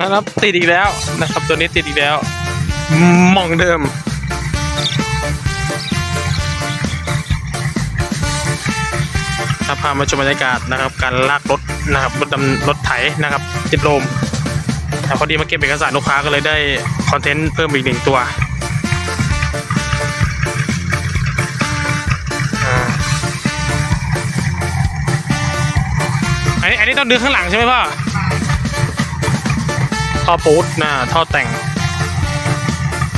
นะครับติดอีกแล้วนะครับตัวนี้ติดอีกแล้วมองเดิมครับพามาชมบรรยากาศนะครับ การลากรถนะครับรถดำรถไถนะครับติดลมแต่พอดีมาเก็บเอกสารลูกค้าก็เลยได้คอนเทนต์เพิ่มอีกหนึ่งตัวอันนี้อันนี้ต้องดึงข้างหลังใช่ไหมพ่อ ท่อปูดนะท่อแต่ง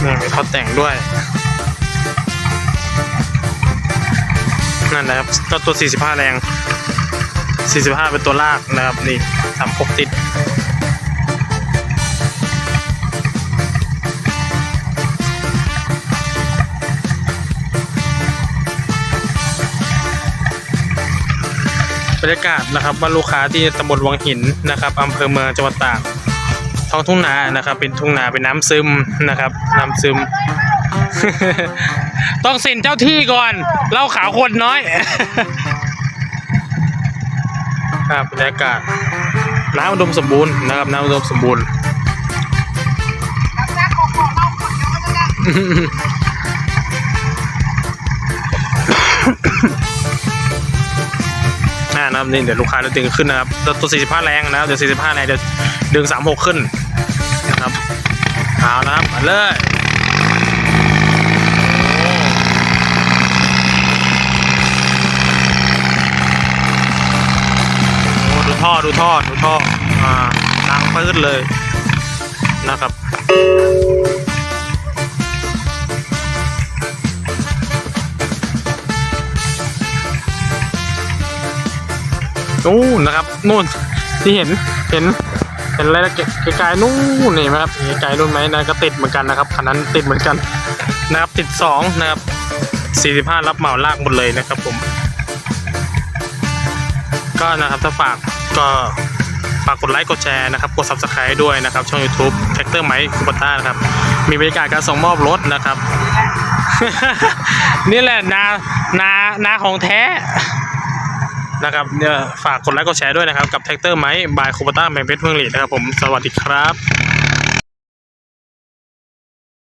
นี่มีท่อแต่งด้วย นั่นนะครับก็ตัว 45 แรง 45 เป็นตัวลากนะครับ นี่ทำครบติดบรรยากาศนะครับว่าลูกค้าที่ตำบลวังหินนะครับอำเภอเมืองจังหวัดตาก ท้องทุ่งนานะครับ เป็นทุ่งนาเป็นน้ำซึมนะครับ น้ำซึม ต้องเซ็นเจ้าที่ก่อนเล่าขาวคนน้อยครับบรรยากาศน้ำอุดมสมบูรณ์นะครับน้ำอุดมสมบูรณ์อ่านะครับนี่เดี๋ยวลูกค้าจะดึงขึ้นนะครับตัวตัว45แรงนะครับเดี๋ยว45แรงเดี๋ยวดึง36ขึ้น เอานะครับมาเลยโอ้ดูท่อดูท่อดูท่ออ่าดังปื้ดเลยนะครับนู่นนะครับนู่นที่เห็นเห็น เห็นอะไรนะไกลๆนู่นนี่ไหมครับไกลๆนู่นไหมนะก็ติดเหมือนกันนะครับคันนั้นติดเหมือนกันนะครับติดสองนะครับสี่สิบห้ารับเหมาลากหมดเลยนะครับผม ก็นะครับถ้าฝากก็ฝากกดไลค์กดแชร์นะครับกด subscribe ด้วยนะครับช่อง YouTube แท็กเตอร์ไมค์คูปต้านะครับมีบริการการส่งมอบรถนะครับ นี่แหละนานานาของแท้ นะครับเนี่ยฝากกดไลค์กดแชร์ด้วยนะครับ กับแท็กเตอร์ไม้บายโคบต้าแมงเพชรเมืองหลีนะครับผมสวัสดีครับ